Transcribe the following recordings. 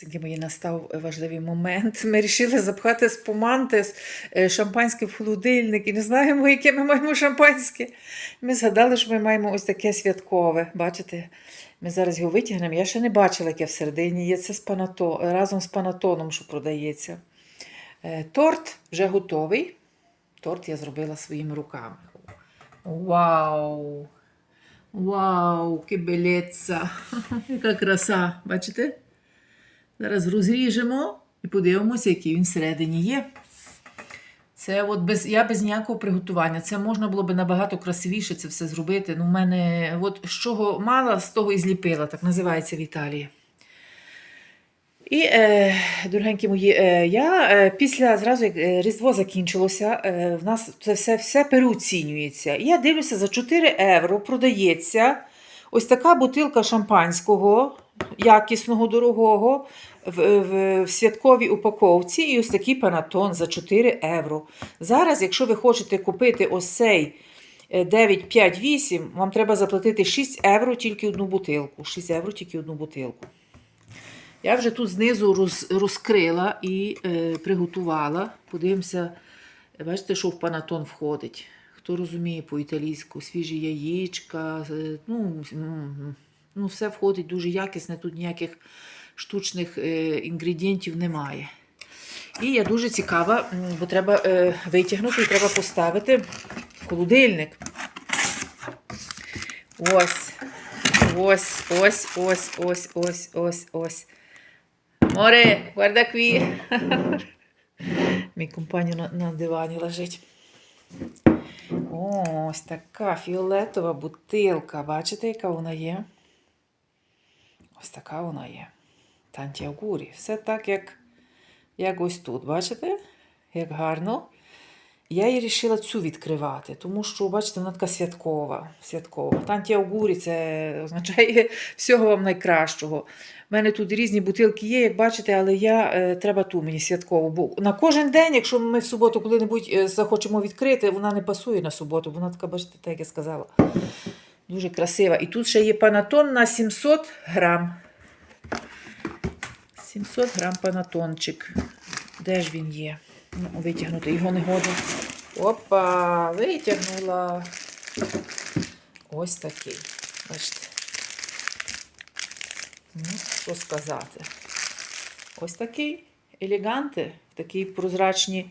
Красеньки мої настав важливий момент. Ми вирішили запхати з поманти е, шампанське в холодильник і не знаємо, яке ми маємо шампанське. Ми згадали, що ми маємо ось таке святкове. Бачите? Ми зараз його витягнемо. Я ще не бачила, яке всередині є. Це з панато... разом з панатоном, що продається. Е, Торт вже готовий. Торт я зробила своїми руками. Вау! Вау, кибелеця! Яка краса! Бачите? Зараз розріжемо і подивимося, який він всередині є. Це от без, я без ніякого приготування. Це можна було би набагато красивіше це все зробити. Ну, в мене от з чого мала, з того і зліпила, так називається в Італії. І, е, дорогенькі мої, е, я е, після зразу як е, Різдво закінчилося, е, в нас це все, все переоцінюється. І я дивлюся, за 4 євро продається ось така бутилка шампанського, якісного, дорогого, в, в, в святковій упаковці, і ось такий панатон за 4 євро. Зараз, якщо ви хочете купити ось цей е, 9, 5, 8, вам треба заплатити 6 євро тільки одну бутилку. 6 євро тільки одну бутилку. Я вже тут знизу роз, розкрила і е, приготувала. Подивимося, бачите, що в панатон входить. Хто розуміє по-італійську, свіжі яєчка, е, ну, ну, все входить дуже якісне, тут ніяких штучних е, інгредієнтів немає. І я дуже цікава, бо треба е, витягнути і треба поставити в холодильник. Ось, ось, ось, ось, ось, ось, ось, ось. Море, guarda qui. Мій компаньон на, на дивані лежить. Ось така фіолетова бутилка. Бачите, яка вона є? Ось така вона є. Танті Агурі. Все так, як, як ось тут. Бачите? Як гарно. Я її вирішила цю відкривати, тому що, бачите, вона така святкова. святкова. Танті Аугурі це означає всього вам найкращого. У мене тут різні бутилки є, як бачите, але я е, треба ту мені святкову. Бо на кожен день, якщо ми в суботу коли-небудь е, захочемо відкрити, вона не пасує на суботу. Вона така, бачите, так як я сказала. Дуже красива. І тут ще є панатон на 700 грам. 700 грам панатончик. Де ж він є? Ну, витягнути його не годі. Опа, витягнула. Ось такий. Бачите. Ну, що сказати? Ось такий елеганти, такі прозрачні,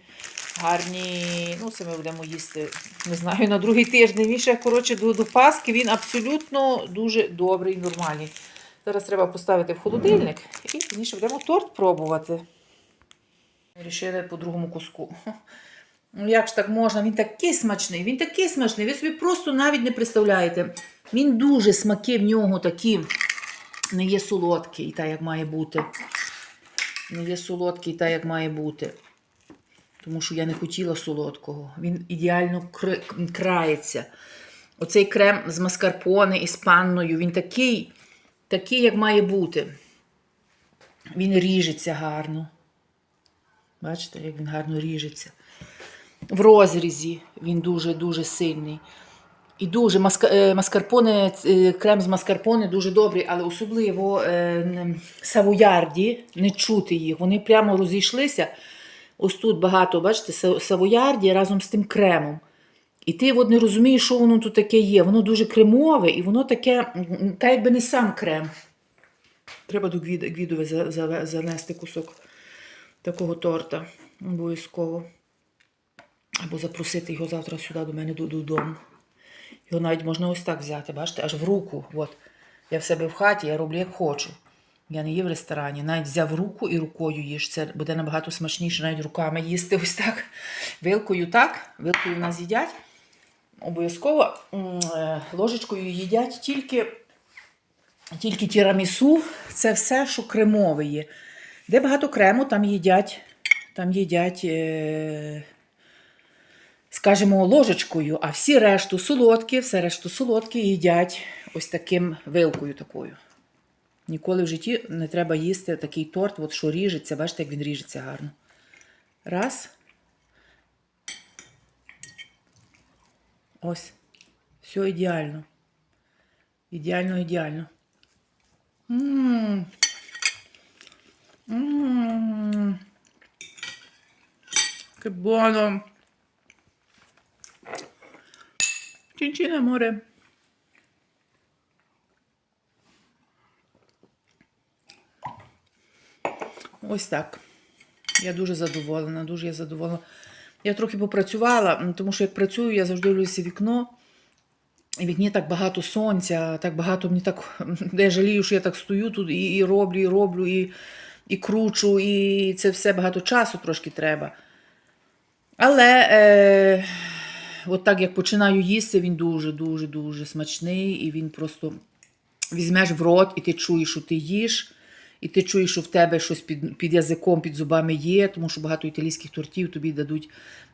гарні. Ну, це ми будемо їсти, не знаю, на другий тиждень. Він ще, коротше, до, до Паски він абсолютно дуже добрий, нормальний. Зараз треба поставити в холодильник і пізніше будемо торт пробувати. Рішили по другому куску. Ну, як ж так можна? Він такий смачний, він такий смачний. Ви собі просто навіть не представляєте. Він дуже смаки в нього такі. Не є солодкий, так як має бути. Не є солодкий, так як має бути. Тому що я не хотіла солодкого. Він ідеально кр- крається. Оцей крем з маскарпоне із панною, він такий, такий, як має бути. Він ріжеться гарно. Бачите, як він гарно ріжеться. В розрізі він дуже-дуже сильний. І дуже е, маскарпоне, е, крем з маскарпоне дуже добрий, але особливо е, савоярді, не чути їх. Вони прямо розійшлися. Ось тут багато, бачите, савоярді разом з тим кремом. І ти от не розумієш, що воно тут таке є. Воно дуже кремове, і воно таке, та якби не сам крем. Треба до Гвід- Гвідове за- за- занести кусок такого торта. Обов'язково. Або запросити його завтра сюди до мене додому. Його навіть можна ось так взяти, бачите, аж в руку. От. Я в себе в хаті, я роблю як хочу. Я не є в ресторані. Навіть взяв руку і рукою їж. Це буде набагато смачніше, навіть руками їсти ось так. Вилкою так. Вилкою в нас їдять. Обов'язково е, ложечкою їдять тільки, тільки тірамісу. Це все, що кремове є. Де багато крему, там їдять, там їдять. Е- скажімо, ложечкою, а всі решту солодкі, все решту солодкі їдять ось таким вилкою такою. Ніколи в житті не треба їсти такий торт, от що ріжеться, бачите, як він ріжеться гарно. Раз. Ось. Все ідеально. Ідеально, ідеально. Ммм. Ммм. Che buono. Cincin. Ось так. Я дуже задоволена, дуже я задоволена. Я трохи попрацювала, тому що як працюю, я завжди дивлюся вікно. І вікні так багато сонця, так багато мені так. Я жалію, що я так стою тут і, і роблю, і роблю, і, і кручу, і це все багато часу трошки треба. Але е, от так як починаю їсти, він дуже, дуже, дуже смачний, і він просто візьмеш в рот, і ти чуєш, що ти їш, і ти чуєш, що в тебе щось під, під язиком, під зубами є, тому що багато італійських тортів тобі дадуть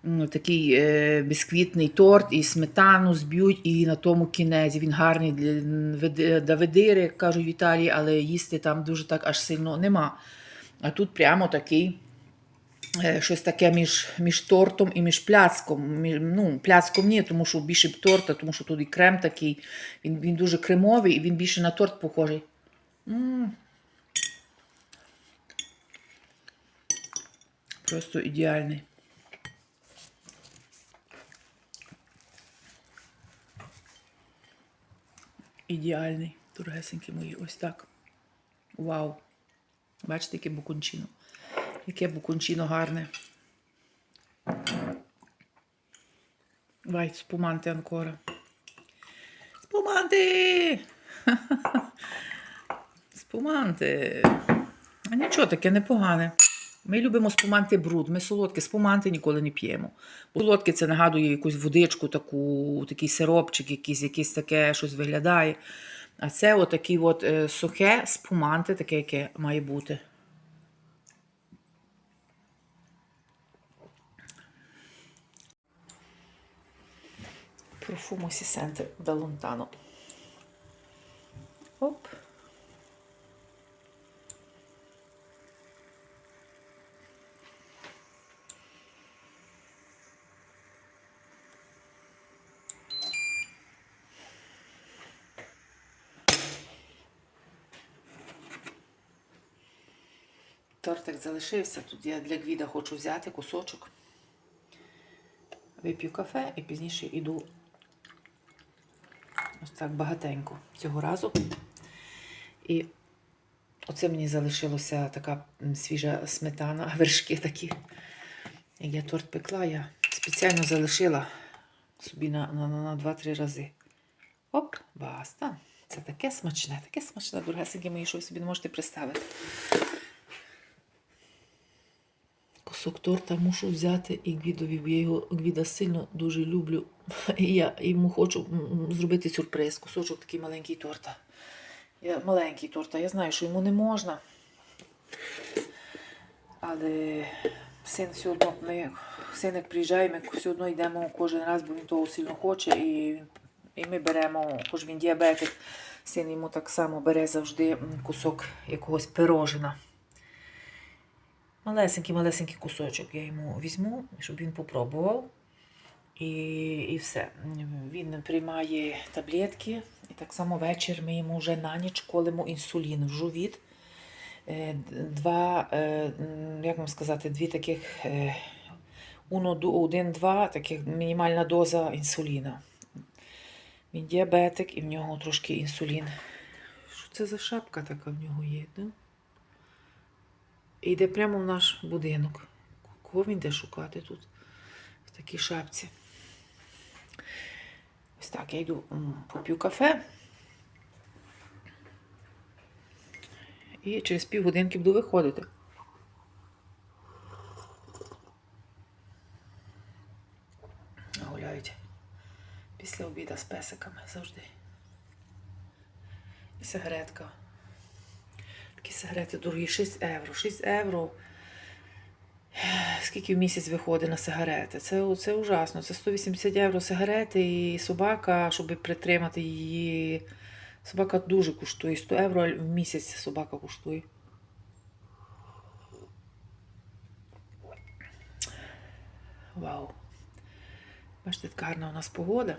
м, такий е, бісквітний торт, і сметану зб'ють, і на тому кінець. Він гарний для давидири, як кажуть в Італії, але їсти там дуже так аж сильно нема. А тут прямо такий е, щось таке між, між тортом і між пляцком. Мі- Ну, пляцком ні, тому що більше б торта, тому що тут і крем такий. Він, він дуже кремовий і він більше на торт похожий. М. Просто ідеальний. Ідеальний, дорогесенькі мої, ось так. Вау! Бачите, яке букончино. Яке букончино гарне. Vai, spumante ancora. Spumante! Спуманти. А нічого таке непогане. Ми любимо спуманти бруд. Ми солодке, спуманти ніколи не п'ємо. Солодке це нагадує якусь водичку, таку, такий сиропчик, якийсь, якийсь таке щось виглядає. А це отакий от е, сухе спуманти, таке, яке має бути. Sente da lontano. Оп. Тортик залишився. Тут я для гвіда хочу взяти кусочок. Вип'ю кафе і пізніше йду ось так багатенько цього разу. І оце мені залишилося така свіжа сметана, вершки такі. Як я торт пекла, я спеціально залишила собі на, на, на, на 2-3 рази. Оп, баста. Це таке смачне, таке смачне, дорогесеньке мої, що ви собі не можете представити. Кусок торта мушу взяти і Гвідові, бо я його Гвіда сильно дуже люблю. І я йому хочу зробити сюрприз. Кусочок такий маленький торта. Я, маленький торта. Я знаю, що йому не можна. Але син все одно, ми, син як приїжджає, ми все одно йдемо кожен раз, бо він того сильно хоче. І, і ми беремо, хоч він діабетик, син йому так само бере завжди кусок якогось пирожина. Малесенький, малесенький кусочок я йому візьму, щоб він попробував. І, і все. Він приймає таблетки, і так само вечір ми йому вже на ніч колемо інсулін в живіт. Е, Два, е, як вам сказати, дві таких е, один-два, таких мінімальна доза інсуліна. Він діабетик і в нього трошки інсулін. Що це за шапка така в нього є? Да? І йде прямо в наш будинок. Кого він йде шукати тут? В такій шапці. Ось так, я йду поп'ю кафе. І через півгодинки буду виходити. Гуляють після обіду з песиками завжди. І сигаретка. Такі сигарети дорогі 6 євро. 6 євро. Скільки в місяць виходить на сигарети? Це, це ужасно. Це 180 євро сигарети і собака, щоб притримати її. Собака дуже коштує. 100 євро в місяць собака коштує. Вау. Бачите, така гарна у нас погода.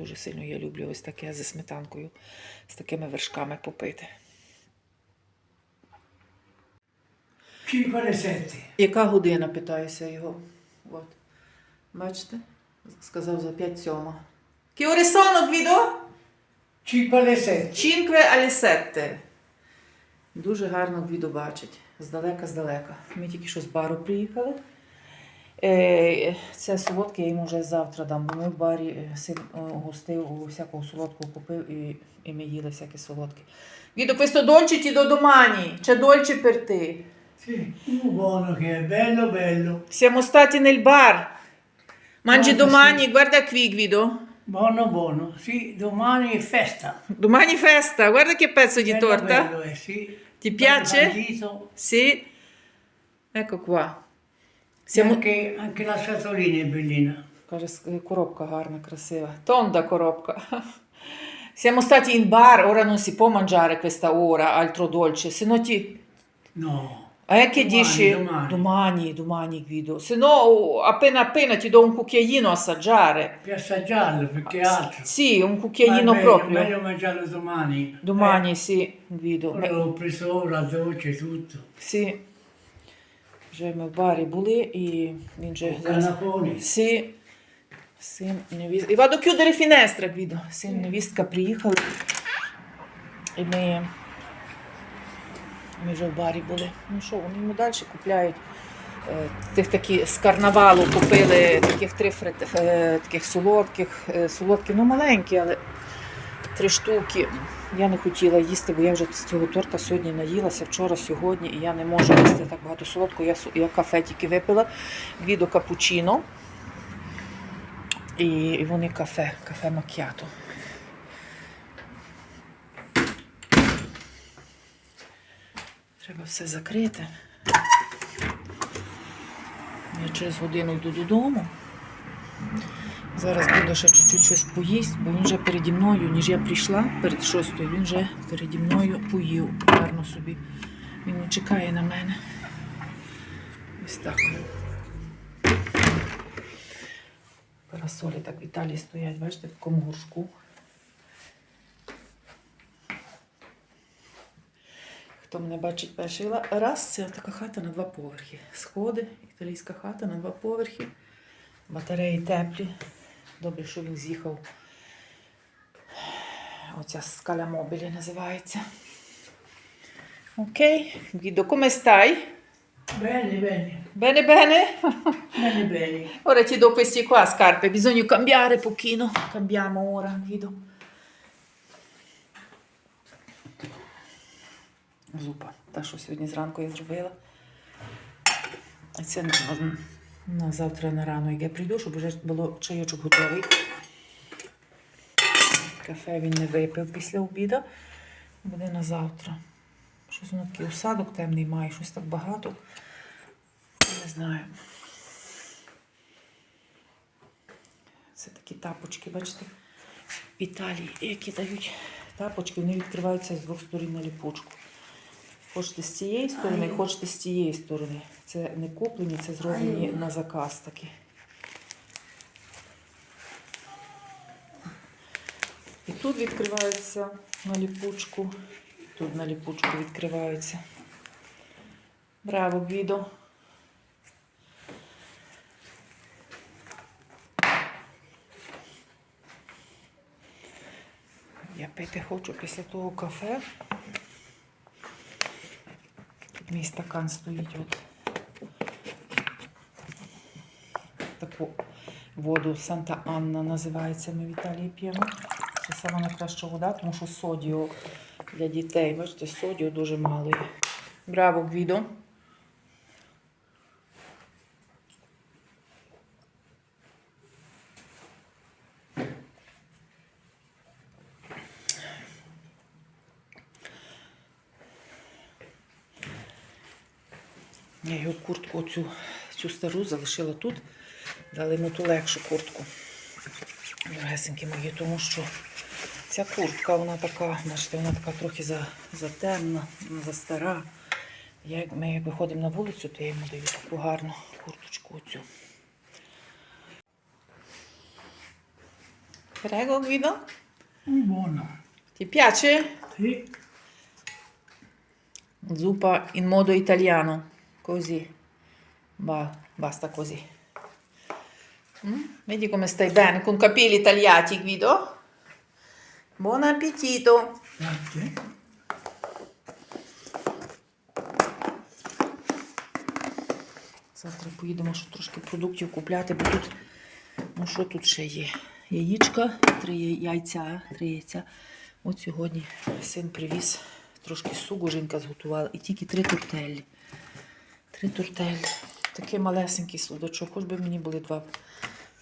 Дуже сильно я люблю ось таке зі сметанкою, з такими вершками попити. 5,7. Яка година, питаюся його. От. Бачите? Сказав за 5 сьома. Sono, Guido? 5,7. Cinque. Дуже гарно Гвідо бачить. Здалека, здалека. Ми тільки що з бару приїхали. Е, Це солодке я йому вже завтра дам, бо ми в барі е, син е, гостив, всякого солодкого купив і, і ми їли всяке солодке. Гвідо, questo dolce ti do domani. C'è dolce per te. Sì, uh, buono che è, bello bello. Siamo stati nel bar. Mangi Guarda, domani, guarda qui Guido. Buono buono. Sì, domani è festa. Domani festa, guarda che pezzo di Bello, torta. bello, eh, sì. Ti Bello piace? bandito. Sì. Ecco qua. E Siamo... Anche, anche la scatolina è bellina. Каже, «С- коробка гарна, красива. Тонда коробка. Siamo stati in bar, ora non si può mangiare questa ora altro dolce, se no ti... No. Eh, che Domani, dici? domani. domani, domani, Guido. Se no, appena appena ti do un cucchiaino a assaggiare. Per assaggiarlo, perché altro. Sì, un Ma cucchiaino è meglio, proprio. meglio mangiarlo domani. Domani, sì, Guido. Eh, ora l'ho preso ora, dolce, tutto. Sì. Вже ми в барі були і він же Con canaponi. Син невістка. І vado a chiudere finestra, Син невістка приїхали. І ми, ми вже в барі були. Ну що, вони йому далі купляють. е, Тих такі з карнавалу купили таких три фрит, е, таких солодких, е, солодкі, ну маленькі, але три штуки. Я не хотіла їсти, бо я вже з цього торта сьогодні наїлася, вчора, сьогодні, і я не можу їсти так багато солодкого. Я, я кафе тільки випила, Гвідо капучино. І, і вони кафе, кафе макіато. Треба все закрити. Я через годину йду додому. Зараз буду ще чуть-чуть щось поїсть, бо він вже переді мною, ніж я прийшла перед шостою, він вже переді мною поїв гарно собі. Він не чекає на мене. Ось так. Парасолі так в Італії стоять, бачите, в такому горшку. Хто мене бачить перший раз, це така хата на два поверхи. Сходи, італійська хата на два поверхи. Батареї теплі. Добре, що він з'їхав. Оця скаля мобілі називається. Окей. Guido, come stai? Bene, bene. Bene, bene. Bene, bene. Ora ti do questi qua scarpe, bisogna cambiare pochino. Cambiamo ora, Guido. Зупа, та, що сьогодні зранку я зробила. Це на, завтра на рано, я прийду, щоб вже було чайочок готовий. Кафе він не випив після обіду. Буде на завтра. Щось воно такий осадок темний має, щось так багато. Не знаю. Це такі тапочки, бачите? В Італії, які дають тапочки, вони відкриваються з двох сторін на ліпучку. Хочете з цієї сторони, хочете з цієї сторони. Це не куплені, це зроблені на заказ такі. І тут відкриваються на ліпучку, тут на ліпучку відкриваються. Браво, Гвідо! Я пити хочу після того кафе. Мій стакан стоїть. От. Таку воду Санта Анна називається. Ми в Італії п'ємо. Це саме найкраща вода, тому що содіо для дітей. Бачите, содіо дуже мало. Браво, Гвідо! Я куртку цю, цю стару залишила тут. Дали йому ту легшу куртку. Дорогесенькі мої, тому що ця куртка, вона така, бачите, вона така трохи затемна, вона за стара. Ми як виходимо на вулицю, то я йому даю таку гарну курточку оцю. Prego, Guido. Buono. Ti piace? Sì. Zuppa in modo italiano. Così. Va, basta così. Mm? Vedi come stai bene, con capelli tagliati, Guido? Buon appetito! Grazie. Завтра поїдемо ще трошки продуктів купляти, бо тут, ну що тут ще є? Яєчка, три яйця, три яйця. От сьогодні син привіз трошки сугу, жінка зготувала, і тільки три тортелі. Три тортелі. Такий малесенький судочок, хоч би мені були два,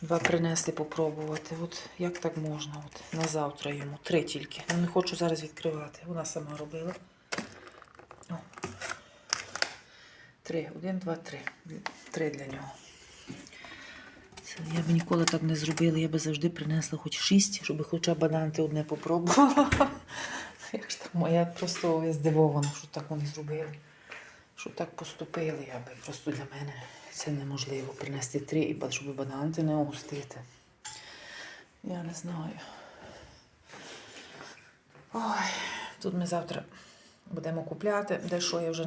два принести попробувати. От як так можна? От на завтра йому. Три тільки. Ну, не хочу зараз відкривати. Вона сама робила. О. Три. Один, два, три. Три для нього. Я б ніколи так не зробила. Я би завжди принесла хоч шість, щоб хоча бананти одне попробувала. Як ж так моя просто я здивована, що так вони зробили. Що так поступили, я би просто для мене це неможливо принести три, і щоб бананти не огустити. Я не знаю. Ой, тут ми завтра будемо купляти, де що я вже